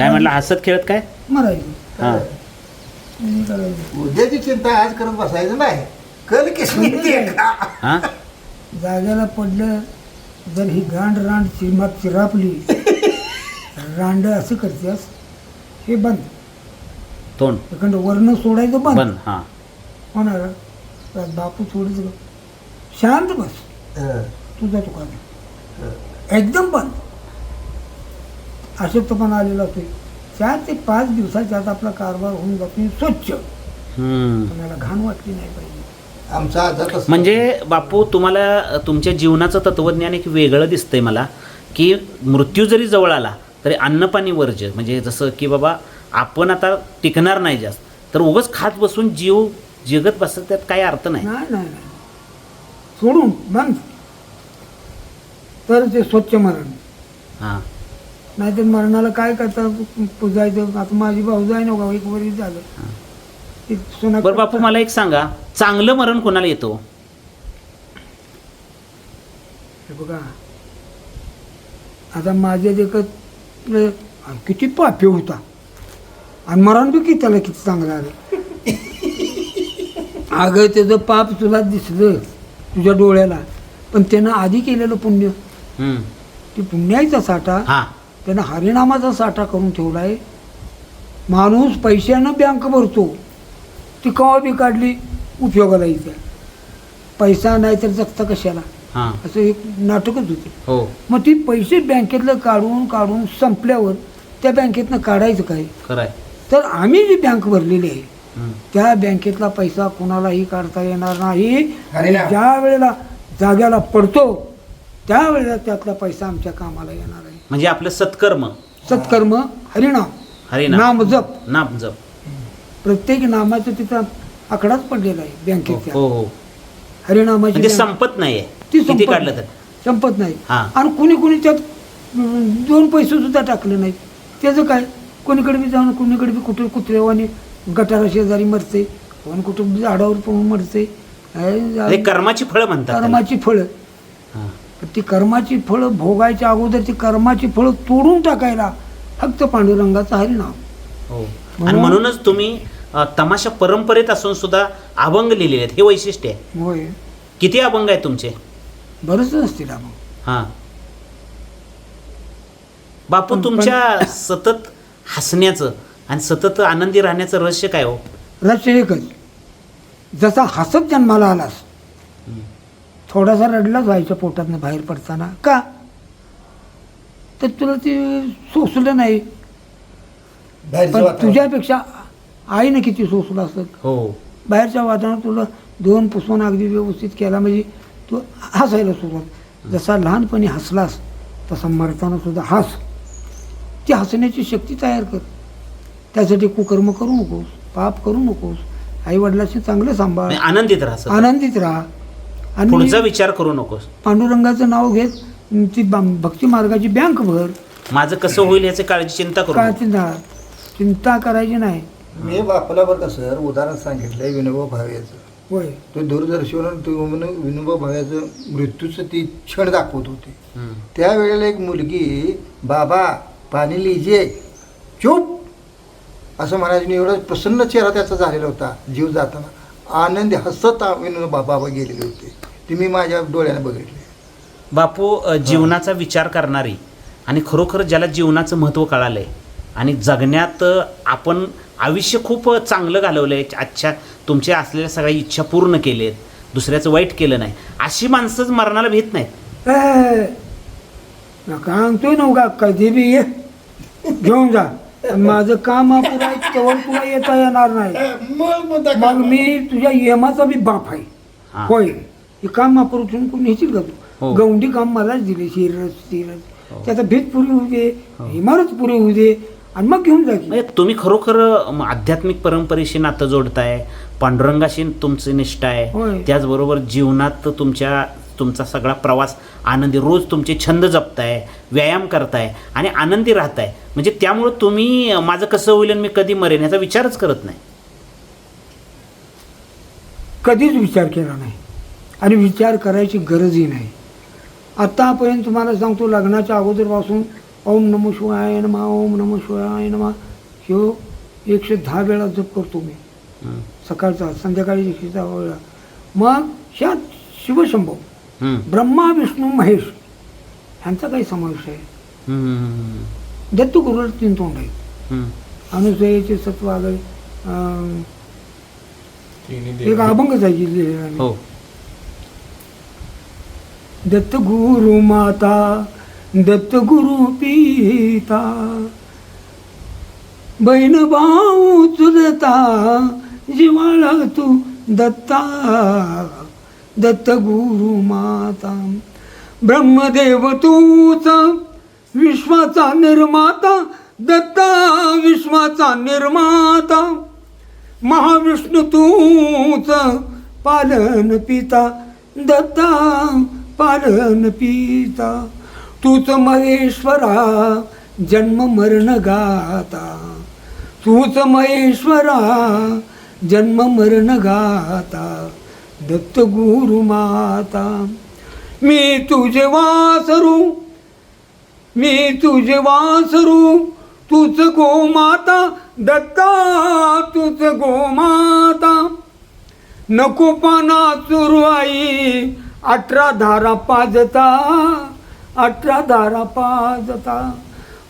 काय म्हणलं हसत खेळत काय? मरायचं हा. हे करायचं उद्याची चिंता आज करत बसायचं नाही. कल किसमी का हा? जाग्याला पडलं जर ही गांड रांड चिरमात चिरापली रांड असं करतेस हे बंद. तोंड. एखादं वर्ण सोडायचं बंद. बन हा. होणार. बापू सोडायचं. का? शांत बस. हं, तुझा तुका हं. एकदम बंद. अशक्तपणा आलेला असतो चार ते पाच दिवसाच्या आत आपला कारभार होऊन जातो. स्वच्छ. हम्म. कोणाला घाण वाटली नाही पाहिजे. आमचा आजार तसा. म्हणजे बापू तुम्हाला तुमच्या जीवनाचं तत्वज्ञान एक वेगळं दिसतंय मला की मृत्यू जरी जवळ आला तरी अन्नपाणी वर्ज म्हणजे जसं की बाबा आपण आता टिकणार नाही जास्त तर उगच खात बसून जीव जगत बसत त्यात काही अर्थ नाही. नाही नाही नाही. सोडून बंद. तर ते स्वच्छ मरण. हां. नाहीतर मरणाला काय करतात पुजायचं. आता माझी भाऊ आहे ना गाव एक वरी झालं. ते सोना बरं बापू मला एक सांगा. चांगलं मरण कोणाला येतो? हे बघा. आता माझ्या देखत किती पापी होता. आणि मरण बी किती त्याला किती चांगलं आलं. अगं त्याचं पाप तुला दिसलं तुझ्या डोळ्याला. पण त्यानं आधी केलेलं पुण्य. हम्म. ते पुण्याचा साठा हां. त्यानं हरिनामाचा साठा करून ठेवला आहे माणूस पैशानं बँक भरतो. ती कवा बी काढली उपयोगाला येते पैसा नाही तर जगता कशाला? हां. असं एक नाटकच होते. हो. मग ती पैसे बँकेतलं काढून काढून संपल्यावर त्या बँकेतनं काढायचं काय? खरं आहे तर आम्ही जी बँक भरलेली आहे. त्या बँकेतला पैसा कोणालाही काढता येणार नाही. ज्या वेळेला जाग्याला पडतो त्यावेळेला त्यातला पैसा आमच्या कामाला येणार आहे. म्हणजे आपलं सत्कर्म. सत्कर्म हरिनाम. हरिनाम. नाम जप. नाम जप. प्रत्येक नामाचं तिथं आकडाच पडलेला आहे बँकेत हो हो. हरिनामाची म्हणजे बँक. संपत नाहीये. ती किती संपत काढलं नाही. तर संपत नाही. हा. आणि कुणी कुणी त्यात अं, दोन पैसे सुद्धा टाकले नाहीत. त्याचं काय? कोणीकडे बी जाऊन कोणीकडे बी कुठे कुत्रेवानी गटारा शेजारी मरते कोण कुठं झाडावर पळून मरते हे कर्माची फळं म्हणतात त्याला. कर्माची फळं. ती कर्माची फळं भोगायच्या अगोदर ती कर्माची फळं तोडून टाकायला फक्त पांडुरंगाचं हरिनाम हो. आणि म्हणूनच तुम्ही तमाशा परंपरेत असून सुद्धा अभंग लिहिलेले आहेत. हे वैशिष्ट्य आहे. होय. किती अभंग आहेत तुमचे? बरंच असतील मग हां. बापू तुमच्या सतत हसण्याचं आणि सतत आनंदी राहण्याचं रहस्य काय हो? रहस्य एकच. जसा हसत जन्माला आलास थोडासा रडलाच व्हायच्या पोटातनं बाहेर पडताना. का? तर तुला ते सोसलं नाही. बाहेरचं पण वातावरण. तुझ्यापेक्षा आईनं किती सोसलं असत हो. बाहेरच्या वातावरणात तुला दोन पुसवून अगदी व्यवस्थित केला म्हणजे तू हसायला सुरुवात. जसा लहानपणी हसलास तसा मरताना सुद्धा हस. ती हसण्याची शक्ती तयार कर. त्यासाठी कुकर्म करू नकोस पाप करू नकोस. आई वडिलाशी चांगलं सांभाळ. आनंदित राहा सतत. आनंदित राहा. पुढचा आणि विचार करू नकोस. पांडुरंगाचं नाव घेत ती बा- भक्ती मार्गाची बँक भर. माझं कसं होईल याची काळजी चिंता करू. चिंता चिंता करायची नाही. मी बापाला बरं का सर उदाहरण सांगितलंय विनोबा भाव्याचं होय. तो दूरदर्शनवर तो म्हणे विनोबा भाव्याचं मृत्यूचं ती क्षण दाखवत होते. हम्म. त्यावेळेला एक मुलगी बाबा पाणी लिहिजे. चूप. असं म्हणायचं एवढा प्रसन्न चेहरा त्याचा झालेला होता जीव जाताना. आनंदी हसत विनोबा बाबा गेलेले होते. ते मी माझ्या डोळ्याने बघितले. बापू अ, जीवनाचा विचार करणारी आणि खरोखर ज्याला जीवनाचं महत्त्व कळालंय आणि जगण्यात अ, आपण आयुष्य खूप चांगलं घालवलं आहे आजच्या तुमच्या असलेल्या सगळ्या इच्छा पूर्ण केलेत दुसऱ्याचं वाईट केलं नाही अशी माणसंच मरणाला भीत नाहीत. ए, आणतोय नव्हता कधी बी ये. घेऊन जा. पण माझं काम अपुरं आहे तेव्हा तुला येता येणार नाही मग मी तुझ्या यमाचा बी बाप आहे हां. होय हे काम अपुरं ठेवून कोणी हो. गौंडी काम मलाच दिले शिरस हो. शिरस त्याचा भीत पुरी होऊ दे इमारत पुरी होऊ दे आणि मग घेऊन जा की. म्हणजे तुम्ही खरोखर आध्यात्मिक परंपरेशी नातं जोडताय पांडुरंगाशी तुमची निष्ठा आहे. त्याचबरोबर जीवनात तुमच्या तुमचा सगळा प्रवास आनंदी रोज तुमचे छंद जपताय व्यायाम करताय आणि आनंदी राहताय. म्हणजे त्यामुळं तुम्ही माझं कसं होईल आणि मी कधी मरेन याचा विचारच करत नाही. कधीच विचार केला नाही. आणि विचार करायची गरजही नाही. आत्तापर्यंत तुम्हाला सांगतो लग्नाच्या अगोदरपासून ओम नमो शिवाय नमा ओम नमो शिवाय नमा ह्यो एकशे दहा वेळा जप करतो मी. सकाळचा संध्याकाळी एकशे दहा वेळा. मग ह्यात शिवशंभो. हम्म. ब्रह्मा विष्णू महेश ह्यांचा काही समावेश आहे हम्म. दत्तगुरुला तीन तोंड आहेत हम्म. अनुसयाचे सत्व तिन्ही एक आहे. हो दत्त गुरु माता दत्त गुरु पिता बहीण भाऊ चुलता जिवाळा तू दत्ता दत्त माता ब्रह्मदेव तूच विश्वाचा निर्माता दत्ता विश्वाचा निर्माता. महाविष्णू तूच पालन पिता दत्ता पालन पिता. तूच महेश्वरा जन्म मरण गाता. तूच महेश्वरा जन्म मरण गाता. दत्त गुरु माता मी तुझे वासरू मी तुझे वासरू तूच गोमाता दत्ता तूच गोमाता. नको पाना चुरू आई अठरा धारा पाजता अठरा धारा पाजता.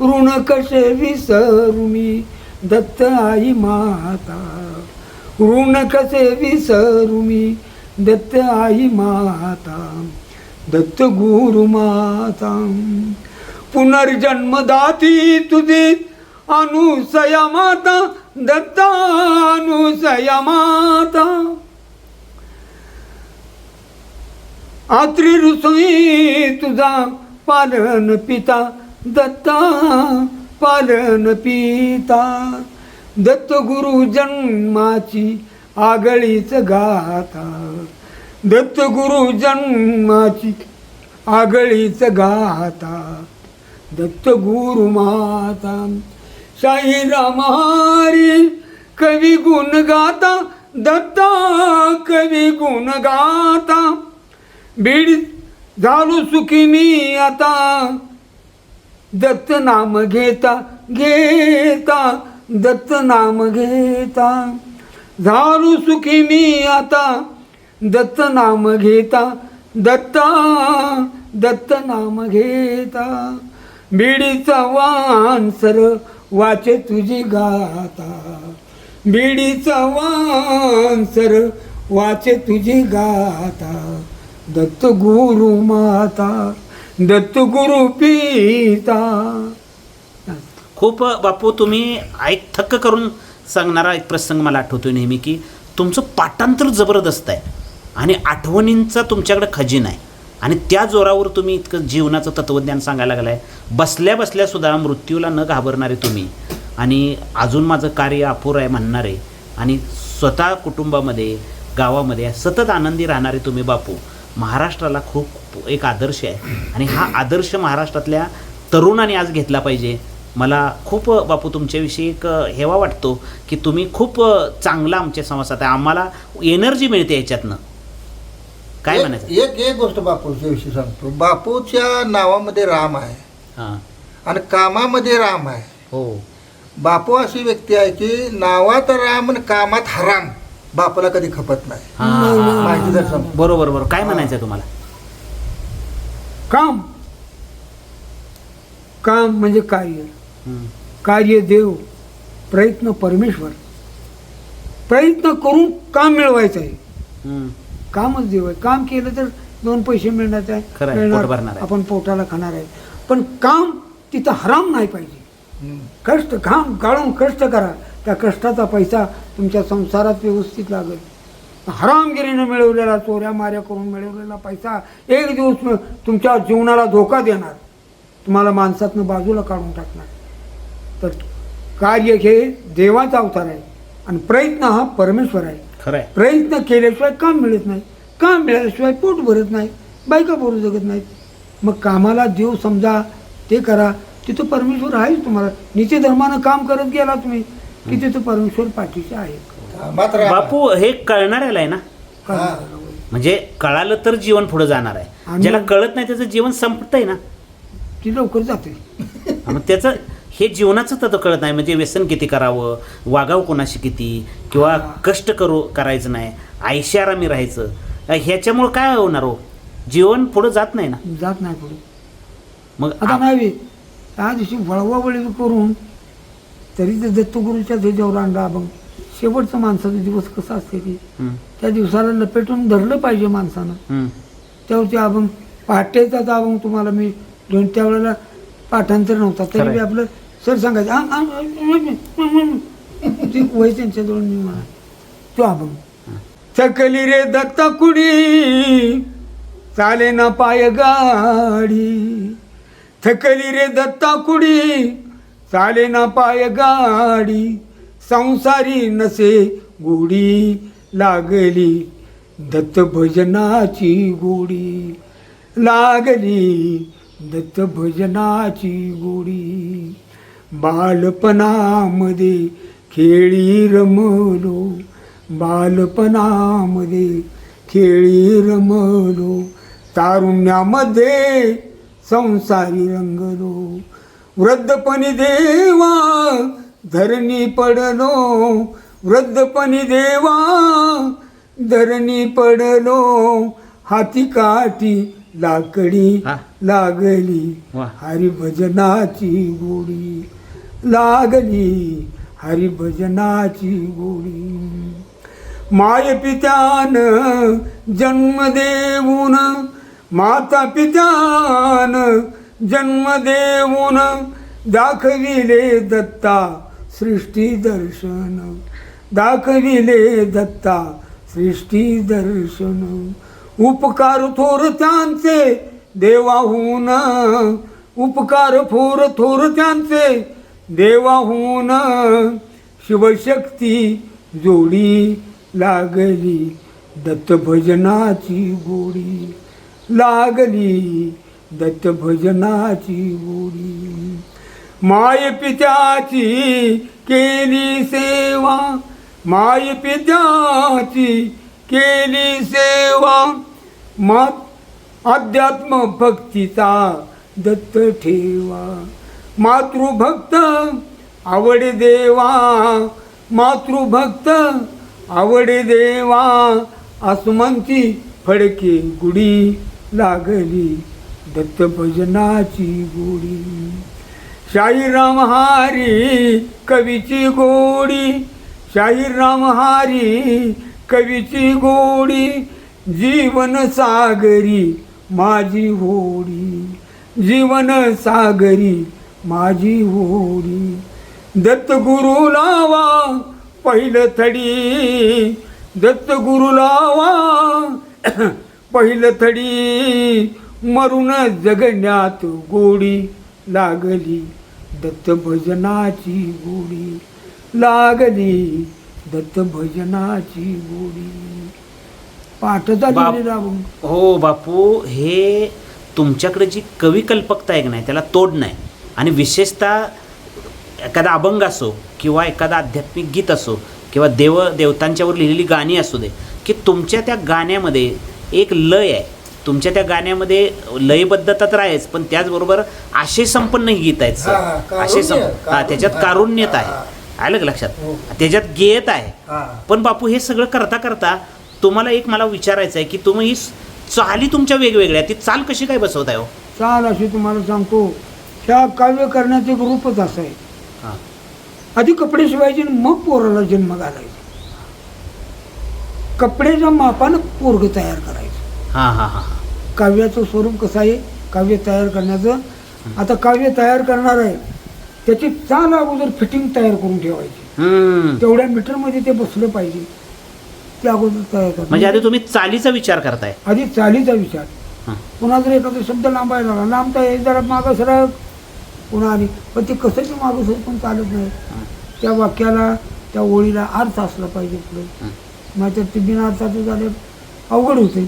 ऋण कसे विसरू मी दत्त आई माता. ऋण कसे विसरू मी दत्त आई माता दत्त गुरु माता. पुनर्जन्मदाती तुझे अनुसया माता दत्तानुसया माता. आत्री रुसई तुझा पालन पिता दत्ता पालन पिता. दत्त गुरु जन्माची आगळीच गाता दत्तगुरु जन्माची आगळीच गाता दत्त गुरु माता शाही रामारी कवी गुण गाता दत्ता कवी गुण गाता. बीड झालो सुखी मी आता. दत्त नाम घेता घेता दत्त नाम घेता. झारू सुखी मी आता. दत्त नाम घेता दत्ता दत्त नाम घेता. बिडीचा वानसर वाचे तुझी गाता. बिडीचा वानसर वाचे तुझी गाता. दत्त गुरु माता दत्त गुरु पिता. खूप बापू तुम्ही ऐक थक्क करून सांगणारा एक प्रसंग मला आठवतो नेहमी की तुमचं पाठांतर जबरदस्त आहे आणि आठवणींचा तुमच्याकडे खजिना आहे. आणि त्या जोरावर तुम्ही इतकं जीवनाचं तत्त्वज्ञान सांगायला लागलं आहे बसल्या बसल्यासुद्धा मृत्यूला न घाबरणारे तुम्ही. आणि अजून माझं कार्य अपुरं आहे म्हणणारे. आणि स्वतः कुटुंबामध्ये गावामध्ये सतत आनंदी राहणारे तुम्ही बापू. महाराष्ट्राला खूप एक आदर्श आहे. आणि हा आदर्श महाराष्ट्रातल्या तरुणांनी आज घेतला पाहिजे. मला खूप बापू तुमच्याविषयी एक हेवा वाटतो की तुम्ही खूप चांगला आमच्या समाजात आहे. आम्हाला एनर्जी मिळते याच्यातनं. काय म्हणायचं? एक एक गोष्ट बापूच्या विषयी सांगतो. बापूच्या नावामध्ये राम आहे. हां. आणि कामामध्ये राम आहे. हो. बापू अशी व्यक्ती आहे की नावात राम आणि कामात हराम. बापाला कधी खपत नाही. हां, हां, हां. माहिती जर बरोबर बरोबर. काय म्हणायचं आहे तुम्हाला? काम. काम म्हणजे कार्य. कार्य देव प्रयत्न परमेश्वर. प्रयत्न करून काम मिळवायचं आहे. कामच देव आहे. काम केलं तर दोन पैसे मिळणार आहे, आहे. आपण पोटाला खाणार आहे. पण काम तिथं हराम नाही पाहिजे. कष्ट घाम गाळून कष्ट करा. त्या कष्टाचा पैसा तुमच्या संसारात व्यवस्थित लागेल. हरामगिरीनं मिळवलेला चोऱ्या माऱ्या करून मिळवलेला पैसा एक दिवस तुमच्या जीवनाला धोका देणार. तुम्हाला माणसातनं बाजूला काढून टाकणार. तर कार्य हे देवाचा अवतार आहे. आणि प्रयत्न हा परमेश्वर आहे. खरं आहे प्रयत्न केल्याशिवाय काम मिळत नाही. काम मिळाल्याशिवाय पोट भरत नाही. बायका पोरं जगत नाहीत. मग कामाला देव समजा ते करा. तिथं परमेश्वर आहेच तुम्हाला. नित्य धर्मानं काम करत गेला तुम्ही की तिथं परमेश्वर पाठीचे आहे. आहे. बापू हे कळणाऱ्याला आहे ना? हा. म्हणजे कळालं तर जीवन पुढे जाणार आहे. आणि- ज्याला कळत नाही त्याचं जीवन संपत आहे ना? ती लवकर जाते. मग त्याचं हे जीवनाचं तत्व कळत नाही. म्हणजे व्यसन किती करावं? वागावं कोणाशी किती? किंवा कष्ट करू करायचं नाही. ऐशारामी राहायचं. ह्याच्यामुळं काय होणार हो? जीवन पुढं जात नाही ना? जात नाही पुढे. मग आता आप- नाही त्या दिवशी वळवावळी करून तरी ते दत्तगुरूच्या ध्वजावर आणला अभंग शेवटचा माणसाचा दिवस कसा असते की हं, त्या दिवसाला लपेटून धरलं पाहिजे माणसानं. हं. त्यावरती अभंग पहाटेचाच अभंग तुम्हाला मी दोन त्यावेळेला पाठांतर नव्हता. तरी खरंय. आपलं सर सांगायचं "आ, आ, आ, आ, वय मी म्हणा तो आपण थकली रे दत्ता कुडी चाले ना पाय गाडी. थकली रे दत्ता कुडी चाले ना पाय गाडी. संसारी नसे गोडी लागली दत्त भजनाची गोडी लागली दत्त भजनाची गोडी बालपणामध्ये खेळी रमलो बालपणामध्ये खेळी रमलो तारुण्यामध्ये संसारी रंगलो वृद्धपणी देवा धरणी पडलो वृद्धपणी देवा धरणी पडलो हाती काठी लाकडी. लागली. हरिभजनाची गोडी लागली हरिभजनाची गोडी माय पित्यान जन्म देऊन माता पित्यान जन्म देऊन दाखविले दत्ता सृष्टी दर्शन. दाखविले दत्ता सृष्टी दर्शन. उपकार थोर त्यांचे देवाहून उपकार थोर थोर त्यांचे देवाहून शिवशक्ती जोडी लागली दत्त भजनाची गोडी लागली दत्त भजनाची गोडी. मायपित्याची केली सेवा मायपित्याची केली सेवा मात अध्यात्म भक्तीचा दत्त ठेवा. मातृभक्त आवड देवा मातृभक्त आवड देवा आसमंती फडके गुडी लागली दत्तभजनाची गोडी शाहीराम हारी कवीची गोडी शाहीराम हारी कवीची गोडी जीवन सागरी माझी होडी जीवन सागरी माझी होडी. दत्त गुरु लावा पहिलं थडी. दत्त गुरु लावा पहिलं थडी. मरून जगण्यात गोडी लागली. दत्त भजनाची गोडी. लागली दत्त भजनाची गोडी पाठचा. हो बापू हे तुमच्याकडे जी कवी कल्पकता आहे की नाही त्याला तोड नाही. आणि विशेषतः एखादा अभंग असो किंवा एखादा आध्यात्मिक गीत असो किंवा देव देवतांच्यावर लिहिलेली गाणी असू दे की तुमच्या त्या गाण्यामध्ये एक लय आहे. तुमच्या त्या गाण्यामध्ये लयबद्धता तर आहेच पण त्याचबरोबर आशय संपन्न ही गीत आहेत सर आशय संप हा. त्याच्यात कारुण्यत हा, आहे. आलं का लक्षात? हो. त्याच्यात गेयत आहे. हा. पण बापू हे सगळं करता करता तुम्हाला एक मला विचारायचं आहे की तुम्ही चाली तुमच्या वेगवेगळ्या ती चाल कशी काय बसवताय हो? चाल अशी तुम्हाला सांगतो. ह्या काव्य करण्याचे एक रूपच असं आहे. हां. आधी कपडे शिवायचे आणि मग पोराला जन्म घालायचा. कपड्याच्या मापानं पोरग तयार करायचं. हां हां हां. काव्याचं स्वरूप कसं आहे? काव्य तयार करण्याचं. आता काव्य तयार करणार आहे त्याची चाल अगोदर फिटिंग तयार करून ठेवायची. तेवढ्या मीटरमध्ये ते बसलं पाहिजे. ते अगोदर तयार करतात म्हणजे आधी तुम्ही चालीचा विचार करताय. आधी चालीचा विचार. पुन्हा जर एखादा शब्द लांबायला लागला लांबता जरा मागं सरक पुन्हा आली. पण ते कसं ते मागं सरक पण चालत नाही. त्या वाक्याला त्या ओळीला अर्थ असला पाहिजे पुढे. नाहीतर ते बिना अर्थाचं झाले अवघड होते.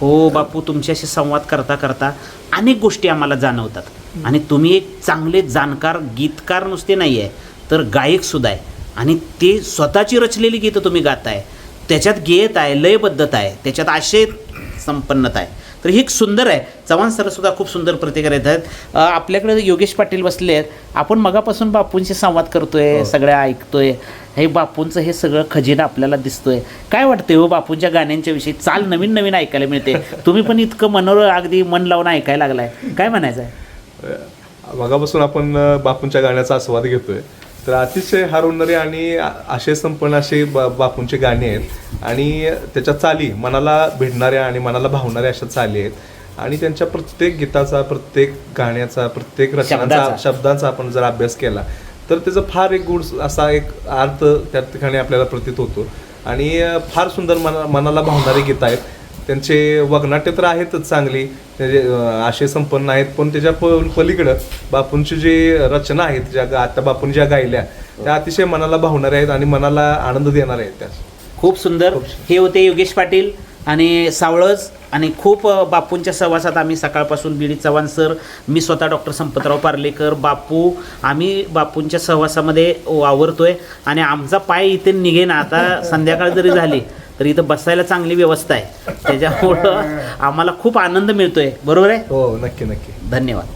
हो बापू तुमच्याशी संवाद करता करता अनेक गोष्टी आम्हाला जाणवतात. आणि तुम्ही एक चांगले जाणकार गीतकार नुसते नाही आहे तर गायक सुद्धा आहे. आणि ते स्वतःची रचलेली गीतं तुम्ही गाताय. त्याच्यात गेयत आहे लयबद्धता आहे. त्याच्यात आशय संपन्नता आहे. तर ही सुंदर आहे. चव्हाण सर सुद्धा खूप सुंदर प्रतिक्रिया देत आहेत. आपल्याकडे योगेश पाटील बसले आहेत आपण मगापासून बापूंशी संवाद करतोय सगळ्या ऐकतोय. हे बापूंचं हे सगळं खजिना आपल्याला दिसतोय. काय वाटतंय हो बापूंच्या गाण्यांच्या विषयी? चाल नवीन नवीन ऐकायला मिळते. तुम्ही पण इतकं मनोर अगदी मन लावून ऐकायला लागलाय. काय म्हणायचं आहे मगापासून आपण बापूंच्या गाण्याचा आस्वाद घेतोय. तर अतिशय हरवणारे आणि आशय संपन्न असे बा- बापूंचे गाणे आहेत. आणि त्याच्या चाली मनाला भिडणाऱ्या आणि मनाला भावणाऱ्या अशा चाली आहेत. आणि त्यांच्या प्रत्येक गीताचा प्रत्येक गाण्याचा प्रत्येक रचनाचा शब्दाचा. आपण जर अभ्यास केला तर त्याचा फार एक गुड असा एक अर्थ त्या ठिकाणी आपल्याला प्रतीत होतो. आणि फार सुंदर मना मनाला भावणारे गीत आहेत. त्यांचे वगनाट्य तर आहेतच चांगली. त्याचे अं, आशय संपन्न आहेत पण त्याच्या प पलीकडं बापूंची जे रचना आहेत ज्या गा- आता बापूंनी ज्या गायल्या त्या अतिशय मनाला भावणाऱ्या आहेत आणि मनाला आनंद देणाऱ्या आहेत त्या. खूप सुंदर. हे होते योगेश पाटील आणि सावळज आणि खूप बापूंच्या सहवासात आम्ही सकाळपासून बीडी चव्हाण सर मी स्वतः डॉक्टर संपतराव पार्लेकर बापू आम्ही बापूंच्या सहवासामध्ये वावरतोय आणि आमचा पाय इथे निघेना. आता संध्याकाळ जरी झाली तर इथं बसायला चांगली व्यवस्था आहे. त्याच्यामुळं आम्हाला खूप आनंद मिळतोय. बरोबर आहे? हो नक्की नक्की. धन्यवाद.